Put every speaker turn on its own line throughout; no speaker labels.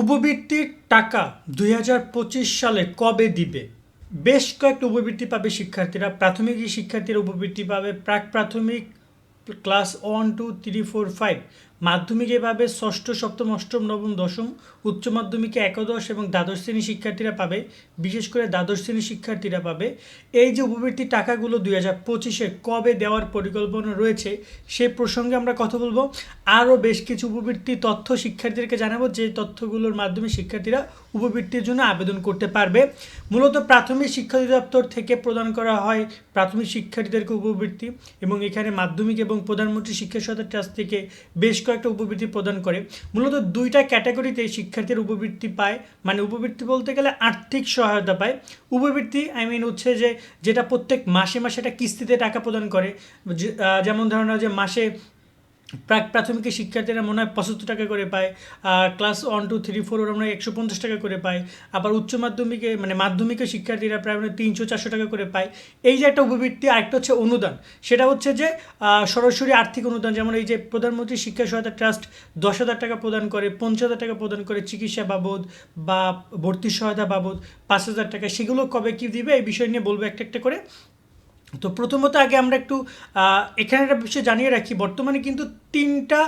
উপবৃত্তির টাকা দুই হাজার পঁচিশ সালে কবে দিবে? বেশ কয়েকটা উপবৃত্তি পাবে শিক্ষার্থীরা। প্রাথমিক শিক্ষার্থীরা উপবৃত্তি পাবে। প্রাক প্রাথমিক class one, two, three, four, five. মাধ্যমিকে পাবে ষষ্ঠ, সপ্তম, অষ্টম, নবম, দশম, উচ্চ মাধ্যমিকে একাদশ এবং দ্বাদশ শ্রেণির শিক্ষার্থীরা পাবে, বিশেষ করে দ্বাদশ শ্রেণির শিক্ষার্থীরা পাবে। এই যে উপবৃত্তির টাকাগুলো দুই হাজার পঁচিশে কবে দেওয়ার পরিকল্পনা রয়েছে, সে প্রসঙ্গে আমরা কথা বলব। আরও বেশ কিছু উপবৃত্তি তথ্য শিক্ষার্থীদেরকে জানাব, যে তথ্যগুলোর মাধ্যমে শিক্ষার্থীরা উপবৃত্তির জন্য আবেদন করতে পারবে। মূলত প্রাথমিক শিক্ষা অধিদপ্তর থেকে প্রদান করা হয় প্রাথমিক শিক্ষার্থীদেরকে উপবৃত্তি এবং এখানে মাধ্যমিক এবং প্রধানমন্ত্রী শিক্ষা সহায়তা ট্রাস্ট থেকে বেশ কয়েকটা উপবৃত্তি প্রদান করে। মূলত দুইটা ক্যাটাগরিতে শিক্ষার্থীর উপবৃত্তি পায় মানে উপবৃত্তি বলতে গেলে আর্থিক সহায়তা পায়। উপবৃত্তি আই মিন হচ্ছে যে, যেটা প্রত্যেক মাসে মাসে একটা কিস্তিতে টাকা প্রদান করে। যেমন ধরনের যে মাসে প্রাক প্রাথমিকের শিক্ষার্থীরা মনে হয় পঁচাত্তর টাকা করে পায় class one two three four ওরা আমরা একশো পঞ্চাশ টাকা করে পায়। আবার উচ্চ মাধ্যমিকে মানে মাধ্যমিকের শিক্ষার্থীরা প্রায় মানে তিনশো, চারশো টাকা করে পায়। এই যে একটা উপবৃত্তি আরেকটা হচ্ছে অনুদান। সেটা হচ্ছে যে সরাসরি আর্থিক অনুদান, যেমন এই যে প্রধানমন্ত্রী শিক্ষা সহায়তা ট্রাস্ট দশ হাজার টাকা প্রদান করে, পঞ্চাশ হাজার টাকা প্রদান করে চিকিৎসা বাবদ বা ভর্তি সহায়তা বাবদ পাঁচ হাজার টাকা। সেগুলো কবে কী দিবে, এই বিষয় নিয়ে বলব একটা একটা করে। তো প্রথমত আগে আমরা একটু এখানে একটা বিষয় জানিয়ে রাখি বর্তমানে কিন্তু তিনটা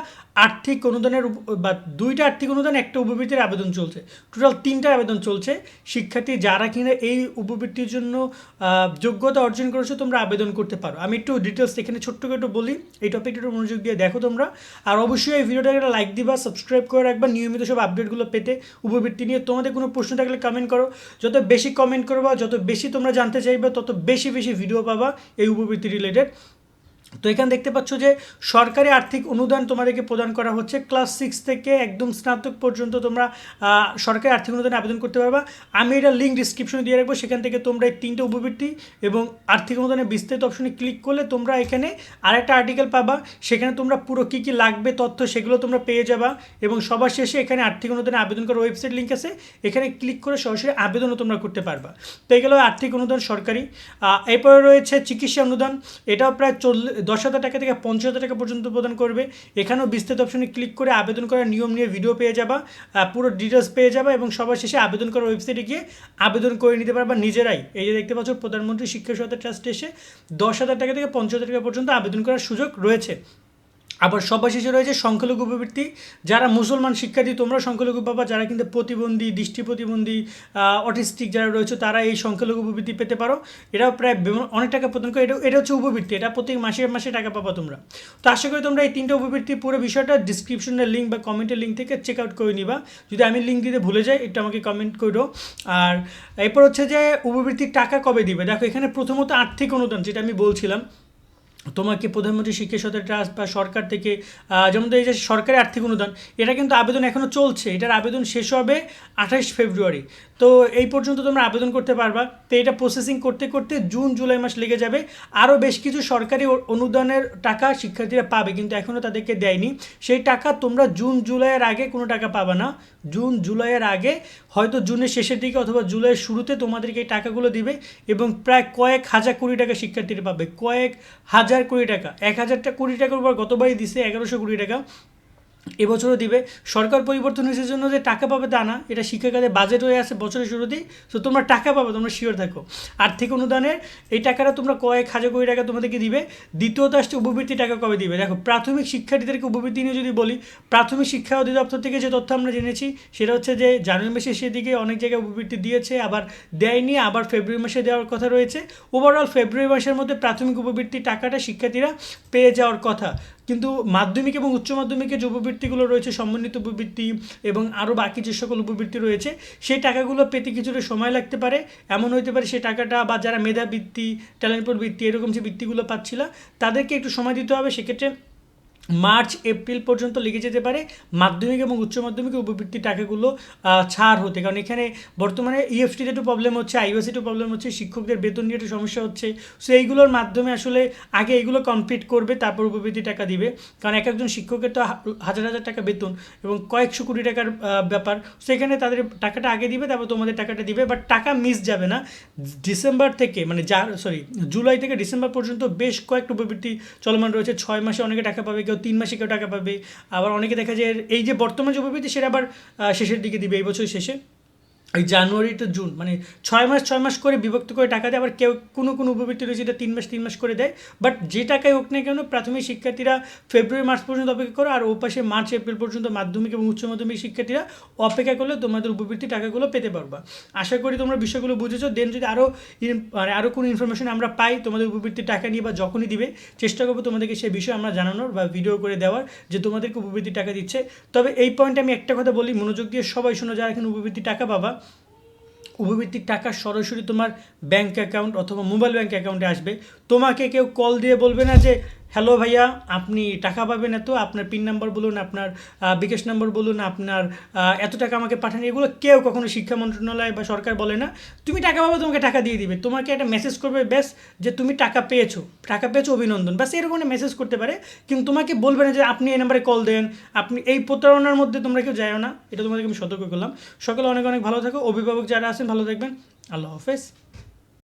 আর্থিক অনুদানের বা দুইটা আর্থিক অনুদান, একটা উপবৃত্তির আবেদন চলছে। টোটাল তিনটা আবেদন চলছে। শিক্ষার্থী যারা কিনা এই উপবৃত্তির জন্য যোগ্যতা অর্জন করেছ, তোমরা আবেদন করতে পারো। আমি একটু ডিটেলস এখানে ছোট্ট একটু বলি। এই টপিকটা একটু মনোযোগ দিয়ে দেখো তোমরা। আর অবশ্যই এই ভিডিওটা একটা লাইক দিবা সাবস্ক্রাইব করে রাখবা, নিয়মিত সব আপডেটগুলো পেতে উপবৃত্তি নিয়ে। তোমাদের কোনো প্রশ্ন থাকলে কমেন্ট করো। যত বেশি কমেন্ট করবা, যত বেশি তোমরা জানতে চাইবে, তত বেশি বেশি ভিডিও পাবা এই উপবৃত্তি রিলেটেড তো এখানে দেখতে পাচ্ছ যে সরকারি আর্থিক অনুদান তোমাদেরকে প্রদান করা হচ্ছে। ক্লাস সিক্স থেকে একদম স্নাতক পর্যন্ত তোমরা সরকারি আর্থিক অনুদানে আবেদন করতে পারবা। আমি এটা লিঙ্ক ডিসক্রিপশনে দিয়ে রাখব, সেখান থেকে তোমরা এই তিনটে উপবৃত্তি এবং আর্থিক অনুদানের বিস্তারিত অপশনে ক্লিক করলে তোমরা এখানে আরেকটা আর্টিকেল পাবা। সেখানে তোমরা পুরো কী কী লাগবে, তথ্য সেগুলো তোমরা পেয়ে যাবা এবং সবার শেষে এখানে আর্থিক অনুদানে আবেদন করার ওয়েবসাইট লিঙ্ক আছে। এখানে ক্লিক করে সরাসরি আবেদনও তোমরা করতে পারবা। তো এগুলো আর্থিক অনুদান সরকারি। এরপরে রয়েছে চিকিৎসা অনুদান। এটাও প্রায় চল্লিশ দশ হাজার টাকা থেকে পঞ্চাশ হাজার টাকা পর্যন্ত প্রদান করবে। এখানেও বিস্তৃত অপশনে ক্লিক করে আবেদন করার নিয়ম নিয়ে ভিডিও পেয়ে যাবা পুরো ডিটেলস পেয়ে যাবা এবং সবার শেষে আবেদন করার ওয়েবসাইটে গিয়ে আবেদন করে নিতে পারবা নিজেরাই। এই যে দেখতে পাচ্ছ, প্রধানমন্ত্রী শিক্ষা সহায়তা ট্রাস্ট এসে দশ হাজার টাকা থেকে পঞ্চাশ হাজার টাকা পর্যন্ত আবেদন করার সুযোগ রয়েছে। আবার সবার শেষে রয়েছে সংখ্যালঘু উপবৃত্তি যারা মুসলমান শিক্ষার্থী, তোমরা সংখ্যালঘু পাবা যারা কিন্তু প্রতিবন্ধী, দৃষ্টি প্রতিবন্ধী অটিস্টিক যারা রয়েছে, তারা এই সংখ্যালঘু উপবৃত্তি পেতে পারো। এটাও প্রায় অনেক টাকা প্রদান করে। এটা এটা হচ্ছে উপবৃত্তি। এটা প্রত্যেক মাসে মাসে টাকা পাবা তোমরা। তো আশা করি তোমরা এই তিনটে উপবৃত্তি, পুরো বিষয়টা ডিসক্রিপশনের লিঙ্ক বা কমেন্টের লিঙ্ক থেকে চেক আউট করে নিবা। যদি আমি লিঙ্ক দিতে ভুলে যাই, একটু আমাকে কমেন্ট করো। আর এরপর হচ্ছে যে, উপবৃত্তির টাকা কবে দিবে? দেখো, এখানে প্রথমত আর্থিক অনুদান, যেটা আমি বলছিলাম তোমাকে প্রধানমন্ত্রী শিক্ষা সহায়তা ট্রাস্ট বা সরকার থেকে যেমন এই যে সরকারি আর্থিক অনুদান, এটা কিন্তু আবেদন এখনও চলছে। এটার আবেদন শেষ হবে আঠাশ ফেব্রুয়ারি। তো এই পর্যন্ত তোমরা আবেদন করতে পারবা। তো এটা প্রসেসিং করতে করতে জুন, জুলাই মাস লেগে যাবে। আরও বেশ কিছু সরকারি অনুদানের টাকা শিক্ষার্থীরা পাবে, কিন্তু এখনও তাদেরকে দেয়নি। সেই টাকা তোমরা জুন, জুলাইয়ের আগে কোনো টাকা পাবে না। জুন, জুলাইয়ের আগে হয়তো জুনের শেষের দিকে অথবা জুলাইয়ের শুরুতে তোমাদেরকে এই টাকাগুলো দিবে এবং প্রায় কয়েক হাজার কোটি টাকা শিক্ষার্থীরা পাবে। কয়েক হাজার কোটি টাকা এক হাজারটা কোটি টাকার উপর গতবারই দিছে এগারোশো কোটি টাকা। এবছরও দিবে। সরকার পরিবর্তন হয়েছে জন্য যে টাকা পাবে তা না, এটা শিক্ষাখাতে বাজেট হয়ে আছে বছরের শুরুতেই। তো তোমরা টাকা পাবে, তোমরা শিওর থাকো। আর্থিক অনুদানের এই টাকাটা তোমরা কয়েক হাজার কোটি টাকা তোমাদেরকে দিবে। দ্বিতীয়ত আসছে উপবৃত্তি টাকা কবে দিবে? দেখো, প্রাথমিক শিক্ষার্থীদেরকে উপবৃত্তি নিয়ে যদি বলি, প্রাথমিক শিক্ষা অধিদপ্তর থেকে যে তথ্য আমরা জেনেছি, সেটা হচ্ছে যে জানুয়ারি মাসের সেদিকে অনেক জায়গায় উপবৃত্তি দিয়েছে, আবার দেয়নি, আবার ফেব্রুয়ারি মাসে দেওয়ার কথা রয়েছে। ওভারঅল ফেব্রুয়ারি মাসের মধ্যে প্রাথমিক উপবৃত্তি টাকাটা শিক্ষার্থীরা পেয়ে যাওয়ার কথা। কিন্তু মাধ্যমিক এবং উচ্চ মাধ্যমিকে যে উপবৃত্তিগুলো রয়েছে, সমন্বিত উপবৃত্তি এবং আরও বাকি যে সকল উপবৃত্তি রয়েছে, সেই টাকাগুলো পেতে কিছুটা সময় লাগতে পারে। এমন হইতে পারে সেই টাকাটা বা যারা মেধাবৃত্তি ট্যালেন্টপুর বৃত্তি, এরকম যে বৃত্তিগুলো পাচ্ছিল, তাদেরকে একটু সময় দিতে হবে। সেক্ষেত্রে মার্চ, এপ্রিল পর্যন্ত লেগে যেতে পারে। মাধ্যমিক এবং উচ্চ মাধ্যমিক উপবৃত্তির টাকাগুলো ছাড় হতে। কারণ এখানে বর্তমানে E ইএফটিতে একটু প্রবলেম হচ্ছে আইওএসি একটু প্রবলেম হচ্ছে, শিক্ষকদের বেতন নিয়ে একটু সমস্যা হচ্ছে। সো এইগুলোর মাধ্যমে আসলে আগে এগুলো কমপ্লিট করবে, তারপর উপবৃত্তি টাকা দিবে। কারণ এক একজন শিক্ষকের তো হাজার হাজার টাকা বেতন এবং কয়েকশো কোটি টাকার ব্যাপার। সেখানে তাদের টাকাটা আগে দিবে, তারপর তোমাদের টাকাটা দিবে। বাট টাকা মিস যাবে না। ডিসেম্বর থেকে মানে যা সরি জুলাই থেকে ডিসেম্বর পর্যন্ত বেশ কয়েকটা উপবৃত্তি চলমান রয়েছে। ছয় মাসে অনেকে টাকা পাবে, কেউ তিন মাসে কেউ টাকা পাবে। আবার অনেকে দেখা যায় এই যে বর্তমান যে সেটা আবার শেষের দিকে দিবে, এই বছর শেষে। এই জানুয়ারি টু জুন মানে ছয় মাস ছয় মাস করে বিভক্ত করে টাকা দেয়, আবার কেউ কোনো কোনো উপবৃত্তি রয়েছে যেটা তিন মাস তিন মাস করে দেয়। বাট যে টাকাই হোক না কেন, প্রাথমিক শিক্ষার্থীরা ফেব্রুয়ারি মার্চ পর্যন্ত অপেক্ষা করো, আর ও পাশে মার্চ এপ্রিল পর্যন্ত মাধ্যমিক এবং উচ্চ মাধ্যমিক শিক্ষার্থীরা অপেক্ষা করলে তোমাদের উপবৃত্তি টাকাগুলো পেতে পারবা। আশা করি তোমরা বিষয়গুলো বুঝেছ। দেন যদি আরও মানে আরও কোনো ইনফরমেশন আমরা পাই তোমাদের উপবৃত্তির টাকা নিয়ে বা যখনই দিবে, চেষ্টা করব তোমাদেরকে সেই বিষয়ে আমরা জানানোর বা ভিডিও করে দেওয়ার যে তোমাদেরকে উপবৃত্তির টাকা দিচ্ছে। তবে এই পয়েন্টে আমি একটা কথা বলি, মনোযোগ দিয়ে সবাই শোনো, যারা এখানে উপবৃত্তির টাকা পাবা। উপবৃত্তির টাকা সরাসরি তোমার ব্যাঙ্ক অ্যাকাউন্ট অথবা মোবাইল ব্যাঙ্ক অ্যাকাউন্টে আসবে। তোমাকে কেউ কল দিয়ে বলবে না যে হ্যালো ভাইয়া, আপনি টাকা পাবেন এত, আপনার পিন নাম্বার বলুন, আপনার বিকাশ নাম্বার বলুন, আপনার এত টাকা আমাকে পাঠান, এগুলো কেউ কখনো শিক্ষা মন্ত্রণালয় বা সরকার বলে না। তুমি টাকা পাবে, তোমাকে টাকা দিয়ে দিবে। তোমাকে একটা মেসেজ করবে, ব্যাস, যে তুমি টাকা পেয়েছ টাকা পেয়েছ অভিনন্দন। বাস এরকম মেসেজ করতে পারে, কিন্তু তোমাকে বলবে না যে আপনি এই নাম্বারে কল দেন, আপনি এই প্রতারণার মধ্যে তোমরা কেউ যাও না। এটা তোমাদেরকে আমি সতর্ক করলাম। সকালে অনেক অনেক ভালো থাকো। অভিভাবক যারা আছেন, ভালো থাকবেন। আল্লাহ হাফেজ।